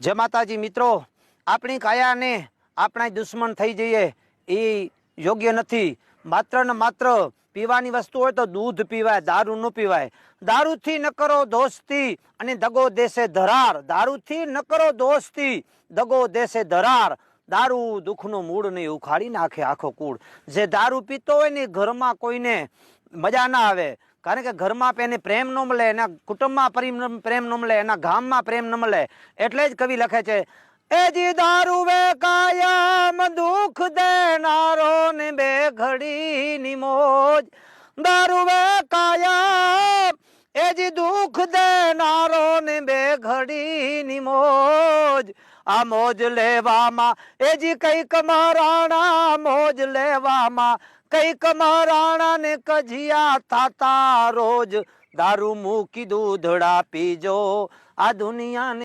જય માતાજી, મિત્રો. આપણી કાયાને આપણા દુશ્મન થઈ જઈએ એ યોગ્ય નથી. માત્ર ને માત્ર પીવાની વસ્તુ હોય તો દૂધ પીવાય, દારૂ ન પીવાય. દારૂથી ન કરો દોસ્તી અને દગો દેશે ધરાર. દારૂથી ન કરો દોસ્તી, દગો દેશે ધરાર. દારૂ દુઃખનું મૂળ નહીં, ઉખાડી નાખે આખો કૂળ. જે દારૂ પીતો હોય ને ઘરમાં કોઈને મજા ના આવે કારણ કે ઘરમાં એને પ્રેમ ન મળે, એના કુટુંબમાં પરિમ- ન મળે, એના ગામમાં પ્રેમ ન મળે, એટલે જ કવિ લખે છે, એ જી દારૂ વે કાયમ દુઃખ દેનારો ને બે ઘડી ની મોજ. દારૂ વે કાયમ, એ જી દુઃખ દેનારો ને બે ઘડી ની મોજ, આ મોજ લેવામાં એ જી કંઈક મહારાણા મોજ લેવામાં, કંઈક મહારાણા ને કજિયા થાતા રોજ, દારૂ મૂકી દૂધડા પીજો, આ દુનિયાને